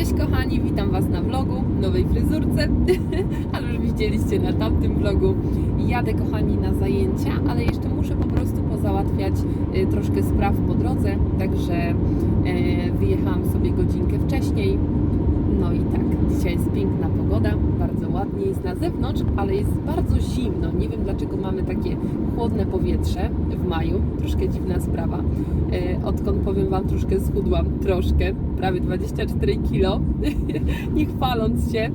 Cześć kochani, witam Was na vlogu, nowej fryzurce, ale już widzieliście na tamtym vlogu. Jadę kochani na zajęcia, ale jeszcze muszę po prostu pozałatwiać y, troszkę spraw po drodze, także e, wyjechałam sobie godzinkę wcześniej. No i tak, dzisiaj jest piękna pogoda, ładnie jest na zewnątrz, ale jest bardzo zimno. Nie wiem dlaczego mamy takie chłodne powietrze w maju, troszkę dziwna sprawa. E, Odkąd powiem Wam, troszkę schudłam, troszkę, prawie 24 kilo, nie chwaląc się,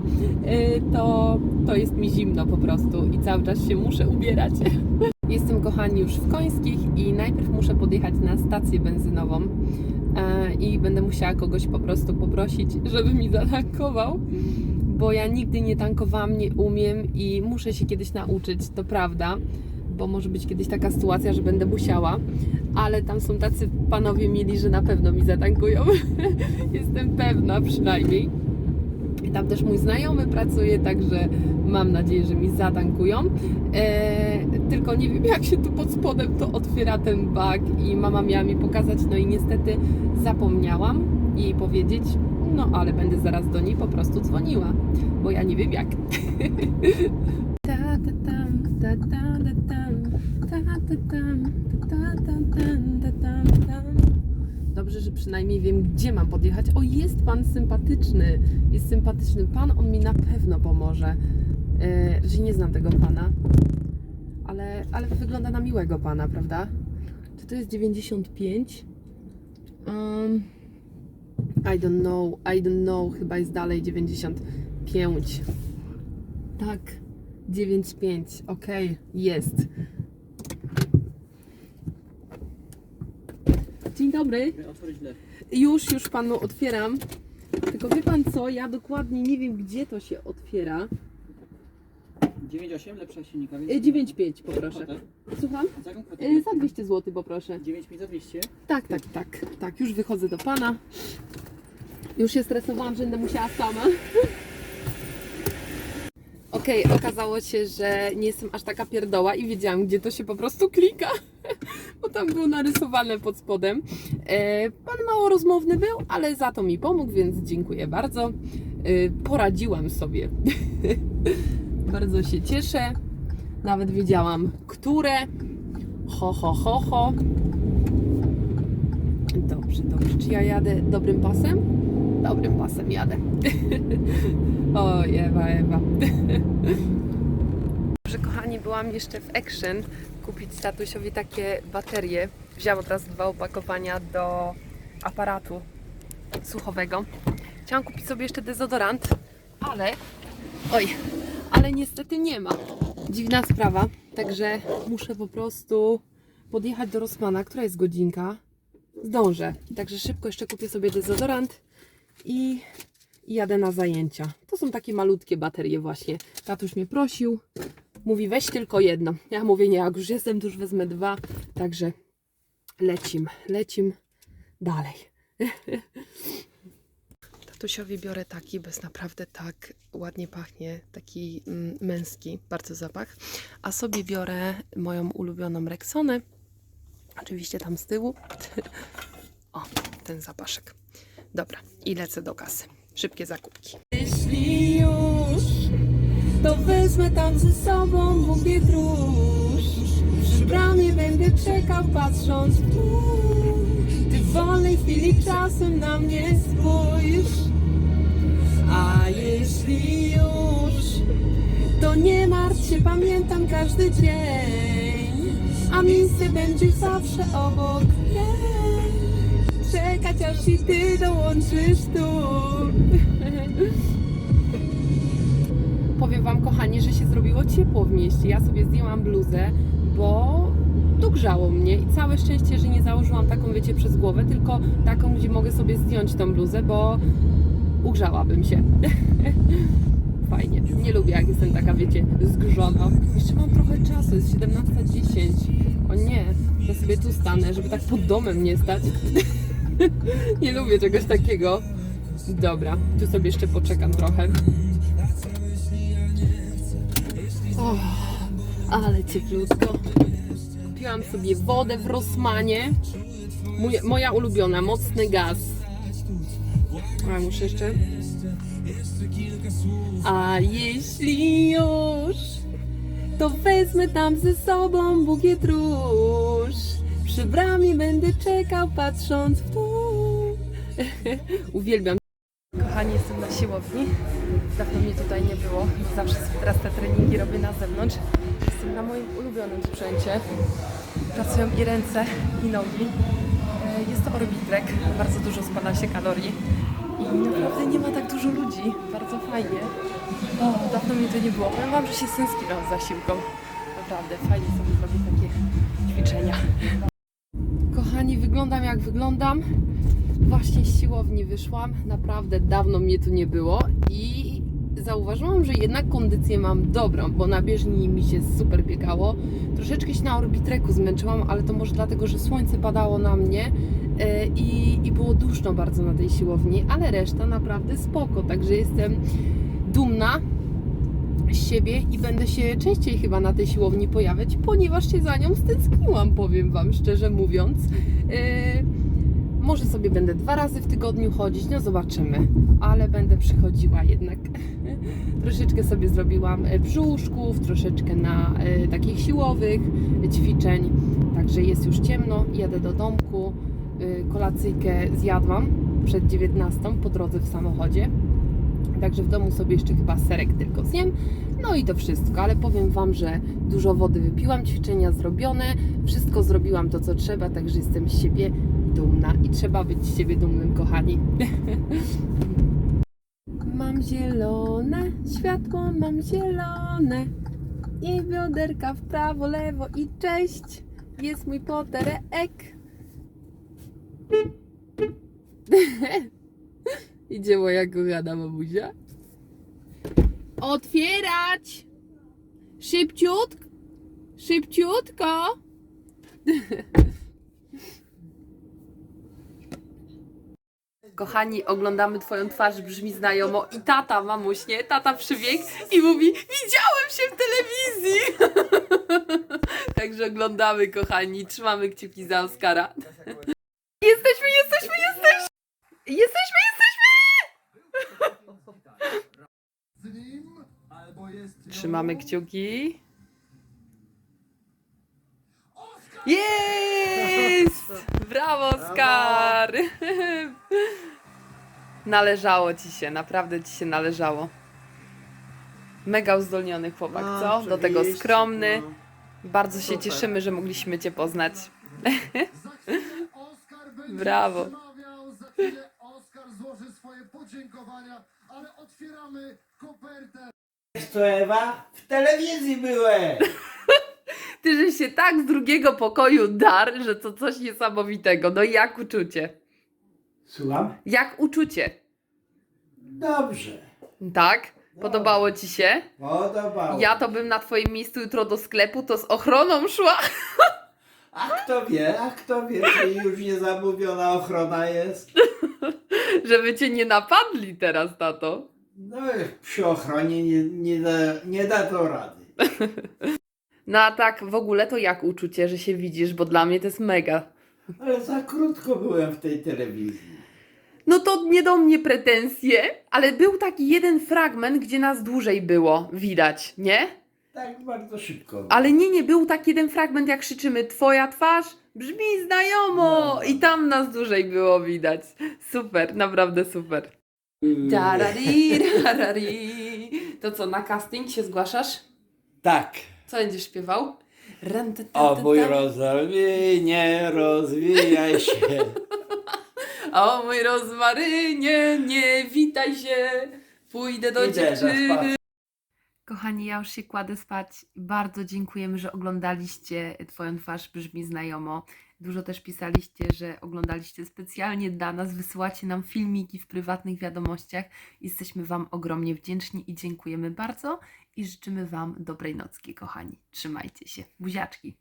e, to, to jest mi zimno po prostu i cały czas się muszę ubierać. Jestem kochani już w Końskich i najpierw muszę podjechać na stację benzynową e, i będę musiała kogoś po prostu poprosić, żeby mi zatankował, bo ja nigdy nie tankowałam, nie umiem i muszę się kiedyś nauczyć, to prawda, bo może być kiedyś taka sytuacja, że będę musiała, ale tam są tacy panowie mieli, że na pewno mi zatankują. Jestem pewna przynajmniej. I tam też mój znajomy pracuje, także mam nadzieję, że mi zatankują. E, tylko nie wiem, jak się tu pod spodem to otwiera ten bak i mama miała mi pokazać, no i niestety zapomniałam jej powiedzieć, no ale będę zaraz do niej po prostu dzwoniła, bo ja nie wiem jak. Dobrze, że przynajmniej wiem, gdzie mam podjechać. O, jest pan sympatyczny. Jest sympatyczny pan, on mi na pewno pomoże. E, że nie znam tego pana, ale, ale wygląda na miłego pana, prawda? Czy to jest 95? Um, I don't know, I don't know, chyba jest dalej 95. Tak, 95, okej, jest. Dzień dobry. Już, już panu otwieram. Tylko wie pan co, ja dokładnie nie wiem, gdzie to się otwiera. 9,8 lepsza silnika. E, 9,5 poproszę. Kwotę. Słucham? Za jaką kwotę? E, Za 200 zł poproszę. 9,5 za 200. Tak, tak, tak. Tak, już wychodzę do pana. Już się stresowałam, że będę musiała sama. Okej, okazało się, że nie jestem aż taka pierdoła i wiedziałam, gdzie to się po prostu klika, bo tam było narysowane pod spodem. E, pan mało rozmowny był, ale za to mi pomógł, więc dziękuję bardzo. E, poradziłam sobie. bardzo się cieszę. Nawet wiedziałam, które. Ho, ho, ho, ho. Dobrze, dobrze. Czy ja jadę dobrym pasem? Dobrym pasem jadę. o, Ewa, Ewa. Dobrze, kochani, byłam jeszcze w Action kupić tatusiowi takie baterie. Wzięłam teraz dwa opakowania do aparatu słuchowego. Chciałam kupić sobie jeszcze dezodorant, ale... Oj, ale niestety nie ma. Dziwna sprawa, także muszę po prostu podjechać do Rosmana. Która jest godzinka? Zdążę. Także szybko jeszcze kupię sobie dezodorant i, jadę na zajęcia. To są takie malutkie baterie właśnie. Tatuś mnie prosił. Mówi weź tylko jedno. Ja mówię nie, jak już jestem, to już wezmę dwa. Także lecim, lecim dalej. Tatusiowi biorę taki, jest naprawdę tak ładnie pachnie, taki mm, męski, bardzo zapach. A sobie biorę moją ulubioną Rexonę. Oczywiście tam z tyłu. O, ten zapaszek. Dobra, i lecę do kasy. Szybkie zakupki. Jeśli już, to wezmę tam ze sobą bukiet róż. Przy bramie będę czekał, patrząc w. Ty w wolnej chwili czasem na mnie spójrz. A jeśli już, to nie martw się, pamiętam każdy dzień. A miejsce będzie zawsze obok. Czekać aż i ty dołączysz tu. Powiem wam, kochani, że się zrobiło ciepło w mieście. Ja sobie zdjęłam bluzę, bo dogrzało mnie i całe szczęście, że nie założyłam taką, wiecie, przez głowę, tylko taką, gdzie mogę sobie zdjąć tą bluzę, bo ugrzałabym się. Fajnie. Nie lubię, jak jestem taka, wiecie, zgrzona. Jeszcze mam trochę czasu, jest 17.10. O nie, to sobie tu stanę, żeby tak pod domem nie stać. nie lubię czegoś takiego. Dobra, tu sobie jeszcze poczekam trochę. O, ale cieplutko. Kupiłam sobie wodę w Rosmanie. Mój, moja ulubiona, mocny gaz. A muszę jeszcze. A jeśli już, to wezmę tam ze sobą bukiet róż. Przy bramie będę czekał, patrząc w dół. Uwielbiam. Kochani, jestem na siłowni. Dawno mnie tutaj nie było. Zawsze teraz te treningi robię na zewnątrz. Jestem na moim ulubionym sprzęcie. Pracują i ręce, i nogi. E, Jest to Orbitrek. Bardzo dużo spala się kalorii. I naprawdę nie ma tak dużo ludzi. Bardzo fajnie. O, dawno mnie tu nie było. Powiem Wam, że się stęskiwam za siłką. Naprawdę, fajnie sobie zrobić takie ćwiczenia. Kochani, wyglądam jak wyglądam. Właśnie z siłowni wyszłam. Naprawdę dawno mnie tu nie było i zauważyłam, że jednak kondycję mam dobrą, bo na bieżni mi się super biegało. Troszeczkę się na orbitreku zmęczyłam, ale to może dlatego, że słońce padało na mnie e, i, i było duszno bardzo na tej siłowni, ale reszta naprawdę spoko, także jestem dumna siebie i będę się częściej chyba na tej siłowni pojawiać, ponieważ się za nią stęskniłam, powiem Wam szczerze mówiąc. E, może sobie będę dwa razy w tygodniu chodzić, no zobaczymy, ale będę przychodziła jednak. troszeczkę sobie zrobiłam e, brzuszków, troszeczkę na e, takich siłowych ćwiczeń, także jest już ciemno, jadę do domku, kolacyjkę zjadłam przed 19 po drodze w samochodzie. Także w domu sobie jeszcze chyba serek tylko zjem. No i to wszystko, ale powiem Wam, że dużo wody wypiłam, ćwiczenia zrobione, wszystko zrobiłam to, co trzeba, także jestem z siebie dumna i trzeba być z siebie dumnym, kochani. Mam zielone światło, mam zielone i bioderka w prawo, lewo i cześć. Jest mój poterek. Idzie moja kochana mamusia. Otwierać! Szybciutko! Szybciutko! Kochani, oglądamy Twoją twarz, brzmi znajomo i tata, mamuś, nie? Tata przybiegł i mówi, widziałem się w telewizji! Także oglądamy, kochani, trzymamy kciuki za Oskara. Jesteśmy, jesteśmy, jesteśmy! Jesteśmy, jesteśmy! Trzymamy kciuki. Jest! Brawo, Oskar! Należało ci się, naprawdę ci się należało. Mega uzdolniony chłopak, No, co? Do tego oczywiście, skromny. no. Bardzo się Super. cieszymy, że mogliśmy cię poznać. Oskar będzie Brawo. przemawiał, Za chwilę Oskar złoży swoje podziękowania, ale otwieramy kopertę. To Ewa? W telewizji byłem! Ty, że się tak z drugiego pokoju dar, że to coś niesamowitego. No jak uczucie? Słucham? Jak uczucie? Dobrze. Tak? Podobało ci się? Podobało. Ja to bym na twoim miejscu jutro do sklepu to z ochroną szła. A kto wie, a kto wie, czy już nie zamówiona ochrona jest? Żeby cię nie napadli teraz, tato. No przy ochronie nie, nie, da, nie da to rady. No a tak w ogóle to jak uczucie, że się widzisz, bo dla mnie to jest mega. Ale za krótko byłem w tej telewizji. No to nie do mnie pretensje, ale był taki jeden fragment, gdzie nas dłużej było widać, nie? Tak bardzo szybko. Ale nie, nie, był taki jeden fragment, jak krzyczymy Twoja twarz brzmi znajomo No. i tam nas dłużej było widać. Super, naprawdę super. Darari, darari. To co, na casting się zgłaszasz? Tak. Co będziesz śpiewał? O mój rozalwienie, rozwijaj się. O mój rozmarynie, nie witaj się, pójdę do Idę na dziewczyny. spacer. Kochani, ja już się kładę spać. Bardzo dziękujemy, że oglądaliście Twoją twarz brzmi znajomo. Dużo też pisaliście, że oglądaliście specjalnie dla nas, wysyłacie nam filmiki w prywatnych wiadomościach. Jesteśmy Wam ogromnie wdzięczni i dziękujemy bardzo i życzymy Wam dobrej nocki, kochani. Trzymajcie się. Buziaczki.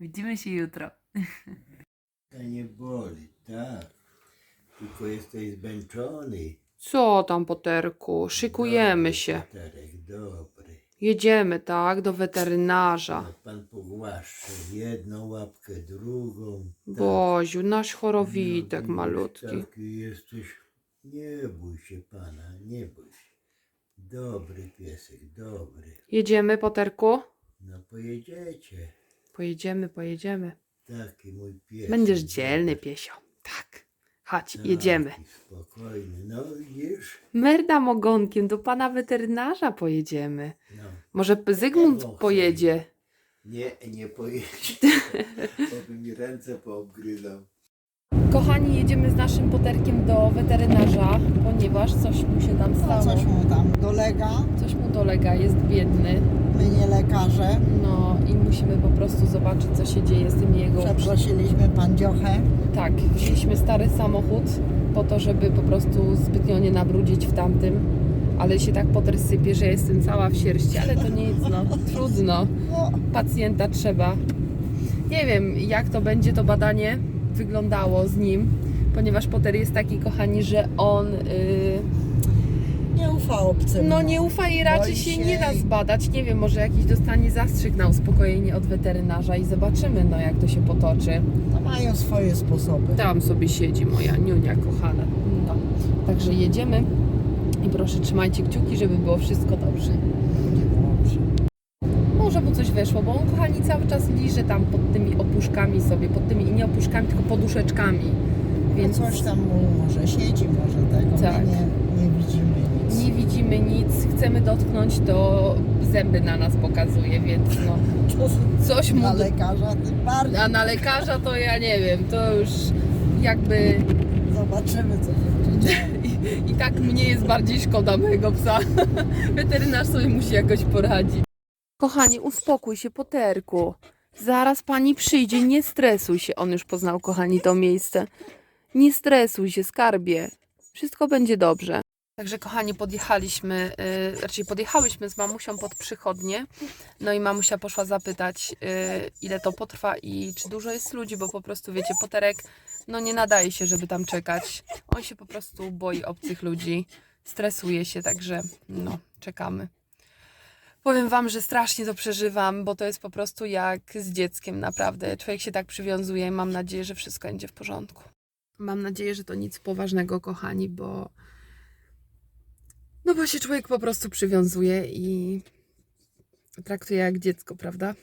Widzimy się jutro. To nie boli, tak. Tylko jesteś zmęczony. Co tam, Poterku? Szykujemy się. Terek, dobry. Jedziemy, tak, do weterynarza. Pan pogłaszcze jedną łapkę, drugą. tak. Boziu, nasz chorowitek No, malutki. Taki jesteś Nie bój się pana, nie bój się. Dobry piesek, dobry. Jedziemy, Poterku? No pojedziecie. Pojedziemy, pojedziemy. Taki mój pies. Będziesz dzielny, piesio. Tak. Chodź, jedziemy. Spokojny, no widzisz? Merdam ogonkiem, do pana weterynarza pojedziemy. No. Może Zygmunt Obok pojedzie. Nie, nie pojedzie. Bo by mi ręce poobgryzał. Kochani, jedziemy z naszym poterkiem do weterynarza, ponieważ coś mu się tam No, stało. coś mu tam dolega, Coś mu dolega, jest biedny. my nie lekarze. No i musimy po prostu zobaczyć, co się dzieje z tym jego. Przeprosiliśmy pan Dziochę. Tak, wzięliśmy stary samochód po to, żeby po prostu zbytnio nie nabrudzić w tamtym. Ale się tak poter sypie, że jestem cała w sierści, ale to nic, no. Trudno. No, Pacjenta trzeba. Nie wiem, jak to będzie to badanie wyglądało z nim, ponieważ Potter jest taki, kochani, że on yy, nie ufa obcym. no nie ufa i raczej się się nie da zbadać. Nie wiem, może jakiś dostanie zastrzyk na uspokojenie od weterynarza i zobaczymy, no jak to się potoczy. No, mają swoje sposoby. Tam sobie siedzi moja niunia kochana. No. Także jedziemy proszę trzymajcie kciuki, żeby było wszystko dobrze. Dobrze. Może mu coś weszło, bo on kochani cały czas liże tam pod tymi opuszkami sobie, pod tymi nie opuszkami, tylko poduszeczkami. Więc Więc coś tam mu może siedzi, może tego. Tak. Nie, nie widzimy nic. nie widzimy nic, chcemy dotknąć, to zęby na nas pokazuje, więc no coś mu... na lekarza tym bardziej. A na lekarza to ja nie wiem, to już jakby Zobaczymy, co się będzie działo. I, tak mnie jest bardziej szkoda mojego psa. Weterynarz sobie musi jakoś poradzić. Kochanie, uspokój się, Poterku. Zaraz pani przyjdzie, nie stresuj się. On już poznał, kochani, to miejsce. Nie stresuj się, skarbie. Wszystko będzie dobrze. Także, kochani, podjechaliśmy, yy, raczej podjechałyśmy z mamusią pod przychodnię. No i mamusia poszła zapytać, yy, ile to potrwa i czy dużo jest ludzi, bo po prostu, wiecie, Poterek no nie nadaje się, żeby tam czekać. On się po prostu boi obcych ludzi, stresuje się, także no, czekamy. Powiem Wam, że strasznie to przeżywam, bo to jest po prostu jak z dzieckiem, naprawdę. Człowiek się tak przywiązuje i mam nadzieję, że wszystko będzie w porządku. Mam nadzieję, że to nic poważnego, kochani, bo. No bo się człowiek po prostu przywiązuje i traktuje jak dziecko, prawda?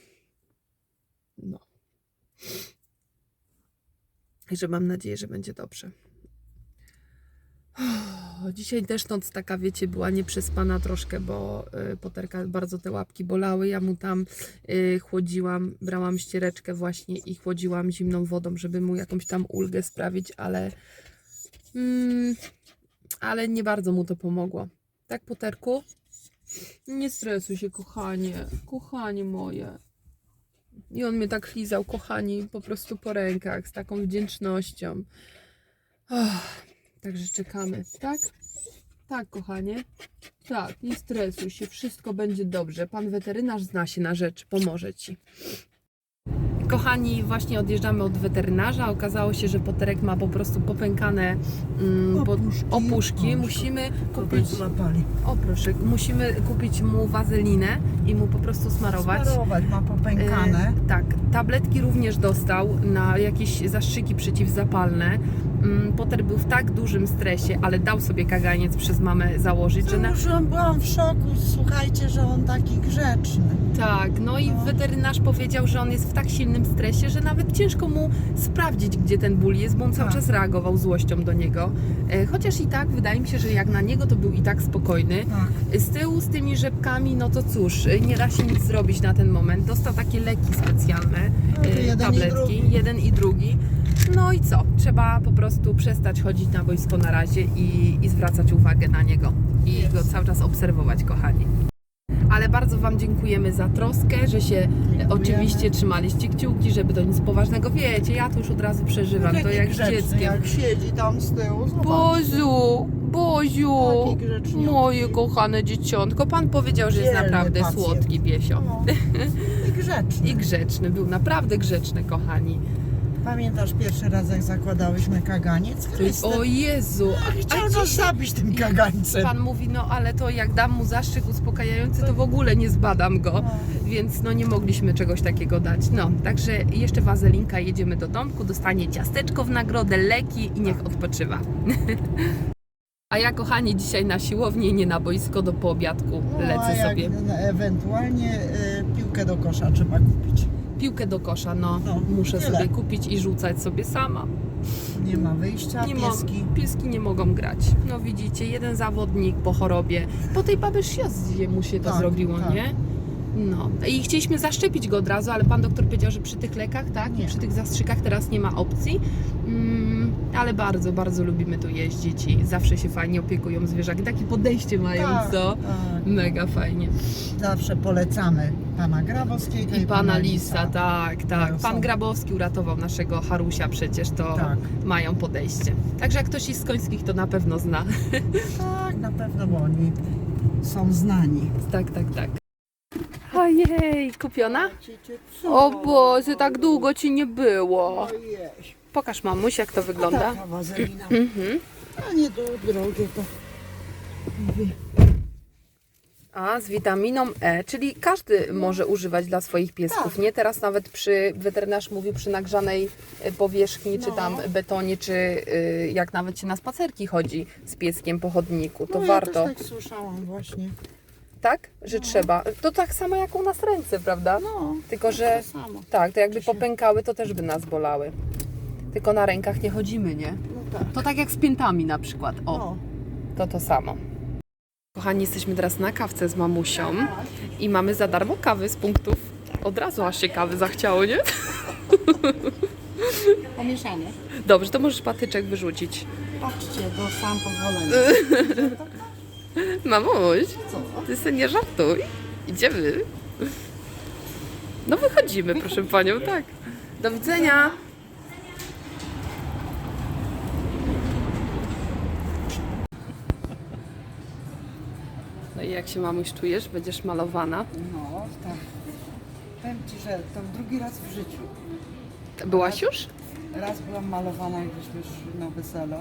No. Także mam nadzieję, że będzie dobrze. Dzisiaj też noc taka, wiecie, była nieprzespana troszkę, bo y, Poterka bardzo te łapki bolały. Ja mu tam y, chłodziłam, brałam ściereczkę właśnie i chłodziłam zimną wodą, żeby mu jakąś tam ulgę sprawić, ale mm, ale nie bardzo mu to pomogło. Tak, Poterku? Nie stresuj się, kochanie. Kochanie moje. I on mnie tak lizał, kochani, po prostu po rękach, z taką wdzięcznością. Ach, także czekamy, tak? Tak, kochanie. Tak, nie stresuj się, wszystko będzie dobrze. Pan weterynarz zna się na rzeczy, pomoże ci. Kochani, właśnie odjeżdżamy od weterynarza. Okazało się, że poterek ma po prostu popękane mm, po- Opuszki. Musimy kupić. O proszę, musimy kupić mu wazelinę i mu po prostu smarować. Smarować, ma popękane. E, tak, tabletki również dostał na jakieś zastrzyki przeciwzapalne. Mm, Potter był w tak dużym stresie, ale dał sobie kaganiec przez mamę założyć, że na... Byłam w szoku, słuchajcie, że on taki grzeczny. Tak, no i No. weterynarz powiedział, że on jest w tak silnym stresie, że nawet ciężko mu sprawdzić, gdzie ten ból jest, bo on cały Tak. czas reagował złością do niego. E, Chociaż i tak, wydaje mi się, że jak na niego to był i tak spokojny. Tak. Z tyłu z tymi rzepkami, no to cóż, nie da się nic zrobić na ten moment. Dostał takie leki specjalne, No e, jeden i tabletki, drugi. jeden i drugi. No i co? Trzeba po prostu przestać chodzić na boisko na razie i, i zwracać uwagę na niego. I go cały czas obserwować, kochani. Ale bardzo Wam dziękujemy za troskę, że się Dziękujemy. oczywiście trzymaliście kciuki, żeby to nic poważnego. Wiecie, ja to już od razu przeżywam, Taki to jak z grzeczny, dzieckiem. Jak siedzi tam z tyłu, zobacz. Boziu, Boziu, moje kochane dzieciątko. Pan powiedział, że jest naprawdę pacjent. słodki piesio. No. I grzeczny. I grzeczny, był naprawdę grzeczny, kochani. Pamiętasz pierwszy raz, jak zakładałyśmy kaganiec? Chryste. O Jezu, Chciał a nas dzisiaj zabić tym kagańcem. pan mówi, no ale to jak dam mu zastrzyk uspokajający, to w ogóle nie zbadam go. No. Więc no nie mogliśmy czegoś takiego dać. No, także jeszcze wazelinka, jedziemy do domku, dostanie ciasteczko w nagrodę, leki i niech odpoczywa. A ja, kochani, dzisiaj na siłownię, nie na boisko do poobiadku No, a lecę jak sobie. ewentualnie y, piłkę do kosza trzeba kupić. Piłkę do kosza, no, No, muszę tyle. sobie kupić i rzucać sobie sama. Nie ma wyjścia, Nie pieski. Mo- pieski nie mogą grać. No widzicie, jeden zawodnik po chorobie. Po tej baby Sziozdzie mu się to Tak, zrobiło, tak. nie? No. I chcieliśmy zaszczepić go od razu, ale pan doktor powiedział, że przy tych lekach, tak? I Nie. przy tych zastrzykach teraz nie ma opcji. Ale bardzo, bardzo lubimy tu jeździć i zawsze się fajnie opiekują zwierzaki. Takie podejście mają, Tak, co? tak. Mega fajnie. Zawsze polecamy pana Grabowskiego I pana Lisa, tak, tak. No, Pan są- Grabowski uratował naszego Harusia przecież, to Tak, mają podejście. Także jak ktoś jest z końskich, to na pewno zna. tak, na pewno, bo oni są znani. Tak, tak, tak. Ojej, kupiona? O Boże, tak długo ci nie było. Ojej. Pokaż mamuś, jak to wygląda. Taka wazelina. Mhm. A nie do drogie to. Mówię, A, z witaminą E, czyli każdy może używać dla swoich piesków, Tak. nie? Teraz nawet przy, weterynarz mówił, przy nagrzanej e, powierzchni, czy No. tam betonie, czy y, jak nawet się na spacerki chodzi z pieskiem po chodniku, to no, warto. Ja też tak słyszałam właśnie. Tak? Że trzeba. To tak samo jak u nas ręce, prawda? No, Tylko, że to samo. tak, to jakby popękały, to też by nas bolały. Tylko na rękach nie chodzimy, nie? No tak. To tak jak z piętami na przykład. O, No. to to samo. Kochani, jesteśmy teraz na kawce z mamusią i mamy za darmo kawy z punktów. Od razu aż się kawy zachciało, nie? Pomieszane. Dobrze, to możesz patyczek wyrzucić. Patrzcie, bo sam pozwolenie. Mamuś, Co? ty sobie nie żartuj. Idziemy. No wychodzimy, proszę panią, tak. Do widzenia. Jak się mamuś czujesz? Będziesz malowana. No, tak. Powiem Ci, że to drugi raz w życiu. Byłaś już? Raz byłam malowana, jak żeśmy szli na wesele.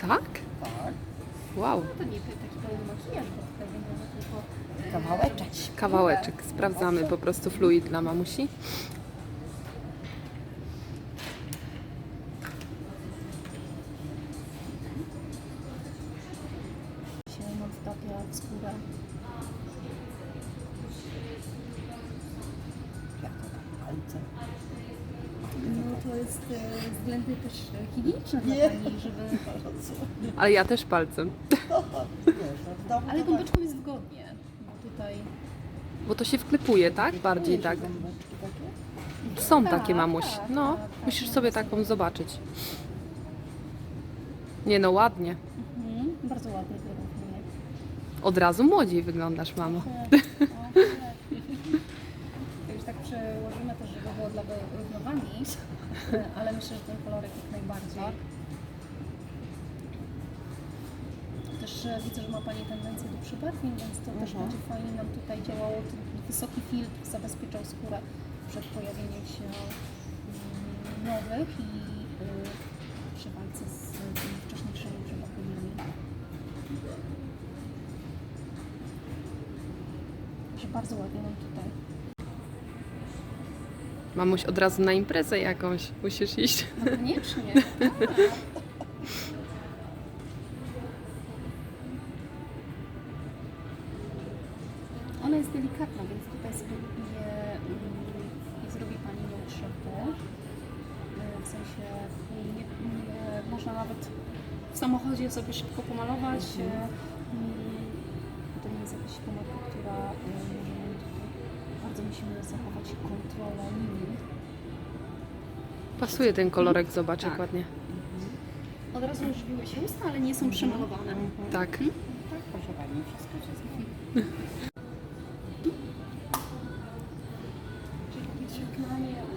Tak? Tak. Wow. To nie taki pełny makijaż, bo tylko Kawałeczek. Kawałeczek. Sprawdzamy po prostu fluid dla mamusi. Dla Nie. Pani, żeby... Ale ja też palcem. Wiesz, no w domu Ale to gąbeczką jest wygodnie, bo tutaj... Bo to się wklepuje, tak? Bardziej tak. Gąbeczki takie? Są Tak, takie mamuś. tak, No, tak, tak. musisz sobie taką zobaczyć. Nie no, ładnie. Mhm, bardzo ładnie wyrównuje. Od razu młodziej wyglądasz, mamo. To już tak przełożymy też, żeby było dla wyrównowani, e, ale myślę, że ten kolorek jak najbardziej. Też e, widzę, że ma Pani tendencję do przybarwień, więc to też Mhm. będzie fajnie nam tutaj działało. Ten wysoki filtr zabezpieczał skórę przed pojawieniem się mm, nowych i y, przy walce z tymi wcześniejszymi przebarwieniami. Także bardzo ładnie nam tutaj. Mamuś od razu na imprezę jakąś musisz iść. No koniecznie. Pasuje ten kolorek, zobacz jak Tak. ładnie. Od razu ożywiły się usta, ale nie są przemalowane. Tak. Tak, proszę Pani, wszystko, wszystko. Czyli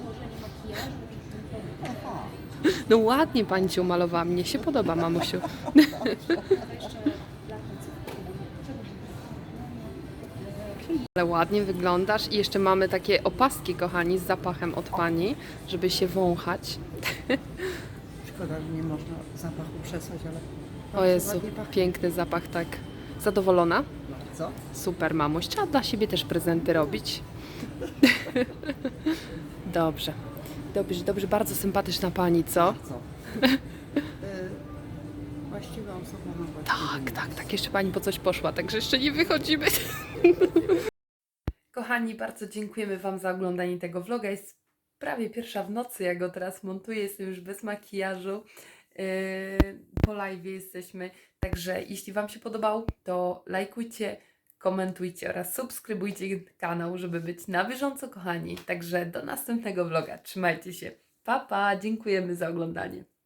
ułożenie makijażu, czy Aha. No ładnie pani cię umalowała. Mnie się podoba, mamusiu. jeszcze Ale ładnie wyglądasz i jeszcze mamy takie opaski, kochani, z zapachem od pani, żeby się wąchać. Szkoda, że nie można zapachu przesłać, ale O bardzo Jezu, piękny zapach, tak. Zadowolona? Bardzo. Super, mamuś. Trzeba dla siebie też prezenty robić. Dobrze. Dobrze, dobrze. Bardzo sympatyczna pani, co? Właściwa osoba na właściwe Tak, miejsce. tak, tak. Jeszcze pani po coś poszła, także jeszcze nie wychodzimy. Kochani, bardzo dziękujemy Wam za oglądanie tego vloga. Jest prawie pierwsza w nocy, jak go teraz montuję. Jestem już bez makijażu. Yy, po live jesteśmy. Także jeśli Wam się podobał, to lajkujcie, komentujcie oraz subskrybujcie kanał, żeby być na bieżąco, kochani. Także do następnego vloga. Trzymajcie się. Pa, pa. Dziękujemy za oglądanie.